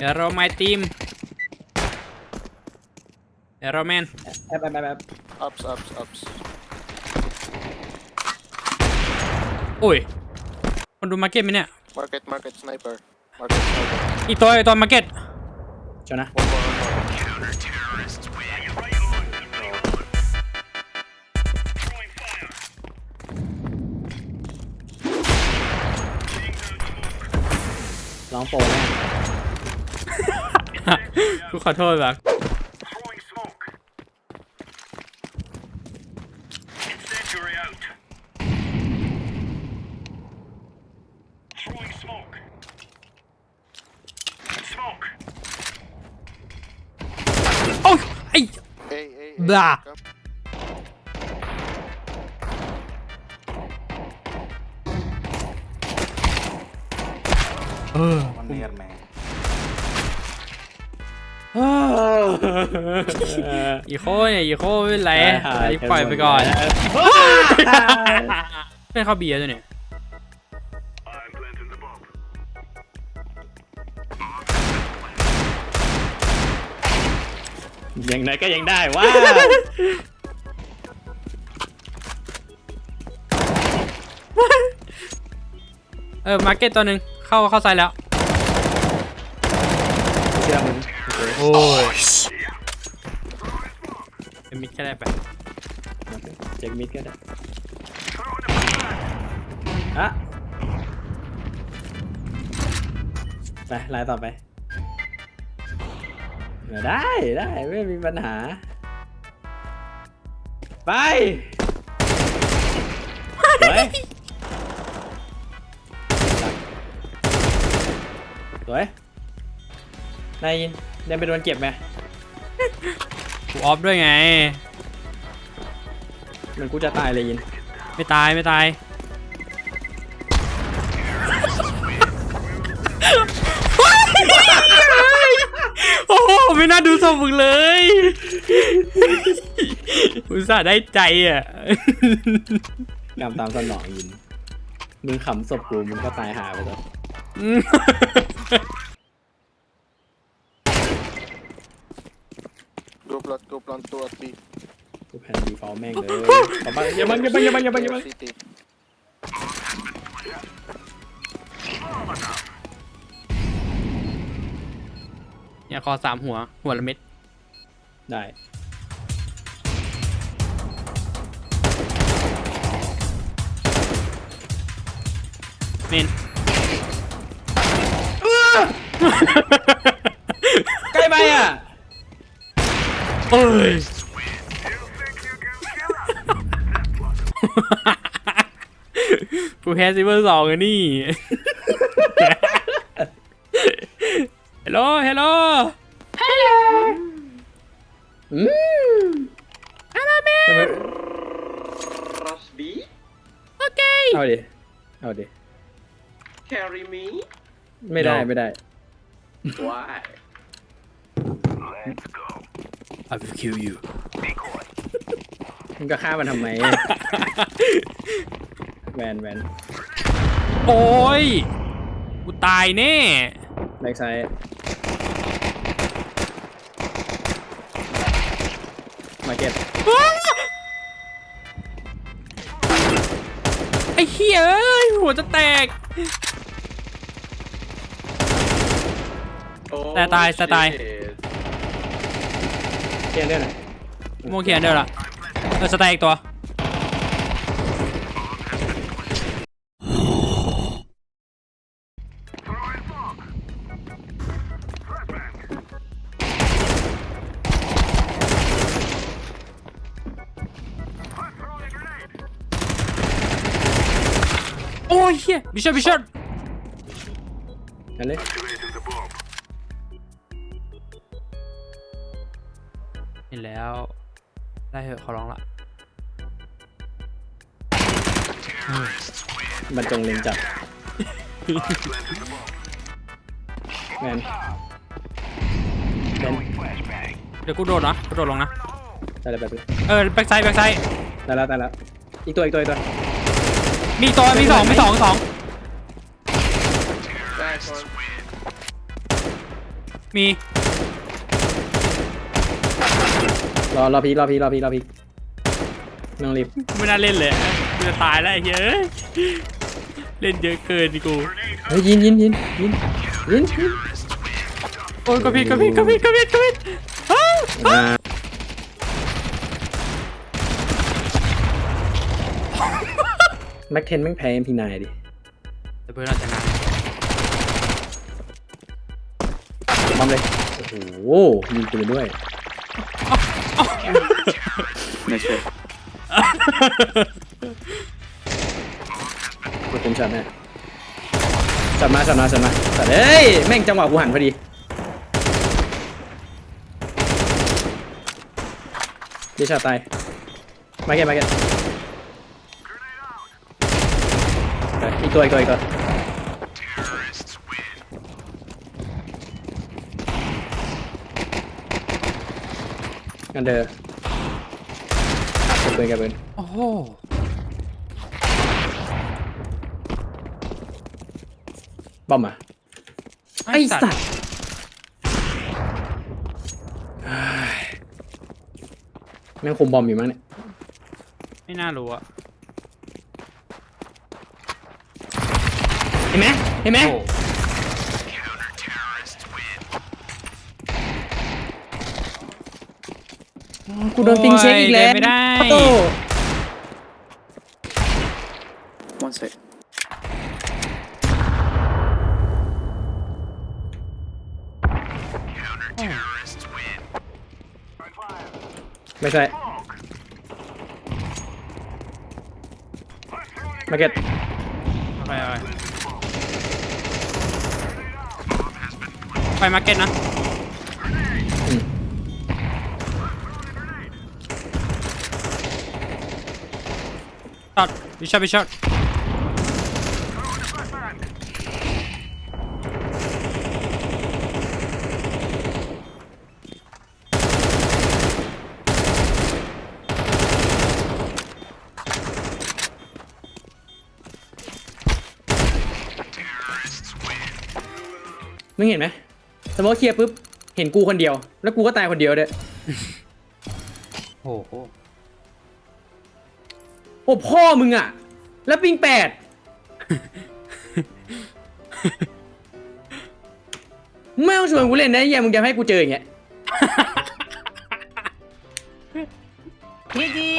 Hero my team Hero man แอบแอบแอบแอบ Ups, ups, ups. โอ้ย คนดูมาร์เก็ตไหมเนี่ย Market, market, sniper. Market, sniper. อีกตัวอีกตัวมาร์เก็ต ชนะ One more, one more. ร้องโปรแน่ กูขอโทษแบบ Throwing smoke. Incendiary out. Throwing smoke. Smoke. โอ้ยไอ้ Hey, hey, hey. Blah. come. เออวันนี้กันแม่ อีโคเนี่ยอีโคไม่เป็นไรอันนี้ปล่อยไปก่อนเป็นข้าวเบียร์ตัวเนี่ย I'm planting the bomb. ยังไงก็ยังได้ว้าเออมาร์เก็ตตัวหนึ่งเข้าเข้าไซด์แล้วเชื่อมึง โอ้ยเป็นมิดแค่ได้ไปเจ็คมิดก็ได้อะไปลายต่อไปเออได้ได้ไม่มีปัญหา ไปสวยสวย นายยินเดินไปโดนเก็บไหมกูออฟด้วยไง เหมันกูจะตายเลยยิน ไม่ตายไม่ตาย โอ้โหไม่น่าดูสมมึงเลยอุตส่าห์ได้ใจอะ กรรมตามสนองยิน มึงขำศพกูมึงก็ตายหาไปแล้ว Go plant, go plant two at B. กูแผ่นดีฟอลแม่งเลยเอาบังอย่าบังอย่าบังอย่าบังอย่าบังอย่าบัง City. เนี่ยคอสามหัว หัวละเม็ด ได้เมนใกล้ไปอะ เอ้ย กูแพ้ซิเวอร์สองอะนี่ ฮัลโหล ฮัลโหล อืมฮัลโหลแม่ Rush B? โอเค เอาดิ เอาดิ Carry me? ไม่ได้ No ไม่ได้ Why? Let's go. I will kill you Decoy. มึงก็ฆ่ามันทำไม แวนแวนโอ้ย กูตายแน่ แบ็กไซด์มาเก็ตไอ้เหี้ยเอ้ยหัวจะแตก Oh, แต่ตายแต่ตาย shit. เทียนด้วยหน่อยโมเขียนเดียวละเออสแตกอีกตัว Throwing smoke. Flashbang. I'm throwing a grenade. โอ้ยเหี้ยบิชอตบิชอตนั่นเลย Activating the bomb. เห็นแล้ว ได้เหอะขอร้องละมันจงเล็งจับ Planting the bomb. แวนแวน Flashbang. เดี๋ยวกูโดดนะกูโดดลงนะ ได้แล้วแบบนี้เออแบ็กไซด์แบ็กไซด์ได้แล้วได้แล้วอีกตัวอีกตัวอีกตัวมีอีกตัวมีสองมีสองสอง Back one. มี รอรอพีรอพีรอพีรอพีไม่ต้องรีบไม่น่าเล่นเลยกูจะตายแล้วไอ้เหี้ยเอะเล่นเยอะเกินดิกูเฮ้ยยินยินยินยินยินยินโอ้ยกระพริบกระพริบกระพริบกระพริบกระพริบอ้าวอ่าแม็กเทนแม่งแพ้ MP9 ดิแต่เพื่อนอาจจะนานบอมเลยโอ้โหยิงปืนด้วย ไม่ใช่กดเต็มช็อตแน่ช็อตมาช็อตมาช็อตมาช็อตเอ้ยแม่งจังหวะกูหันพอดีดีช็อตตายมาเก็ตมาเก็ตอีกตัวอีกตัวอีกตัว กันเดอร์เก็บปืนเก็บปืนโอ้โหบอมอะไอ้สัตว์เฮ้ยแม่งคุมบอมอยู่มั้งเนี่ย ไม่น่ารู้อะเห็นไหมเห็นไหมโอ้ กูโดนปิงเช็คอีกแล้วโยเดินไม่ได้โอ้ one sec ไม่ใช่มาเก็ตเอาไปเอาไปไปมาร์เก็ตนะ ช็อตวิช็อตวิช็อตมึงเห็นไหมสมมติเคลียร์ปุ๊บ เห็นกูคนเดียว แล้วกูก็ตายคนเดียวด้วย โอ้โห โอ้พ่อมึงอะ แล้วปิงแปด ไม่ต้องชวนกูเล่นนะไอ้เหี้ยมึงจะให้กูเจออย่างเงี้ยดีดี